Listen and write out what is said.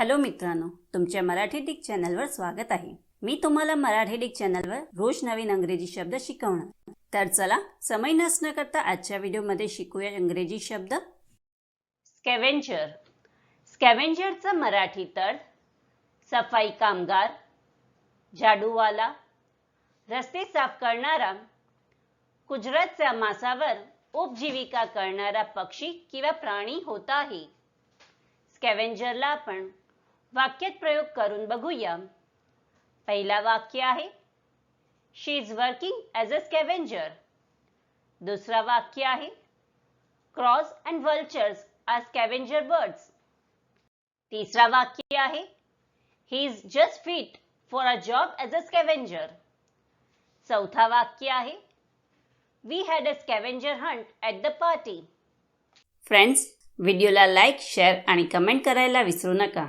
Hello मित्रांनो तुमच्या Marathi Dick चॅनलवर स्वागत आहे. मी तुम्हाला मराठी डिक चॅनलवर रोज नवीन अंग्रेजी शब्द शिकवणार. तर चला समय नसणं करता आजच्या व्हिडिओमध्ये शिकूया इंग्रजी शब्द. स्कॅव्हेंजर स्कॅव्हेंजरचं मराठी तळ सफाई कामगार झाडूवाला रस्ते साफ करणारा गुजरातच्या मासावर उपजीविका करणारा पक्षी किंवा प्राणी होत आहे. स्कॅव्हेंजरला आपण वाक्यात प्रयोग करून बघूया. पहिला वाक्य आहे she is working as a scavenger दुसरा वाक्य आहे crows and vultures are scavenger birds तिसरा वाक्य आहे he is just fit for a job as a scavenger चौथा वाक्य आहे we had a scavenger hunt at the party friends व्हिडिओला लाईक शेअर आणि कमेंट करायला विसरू नका.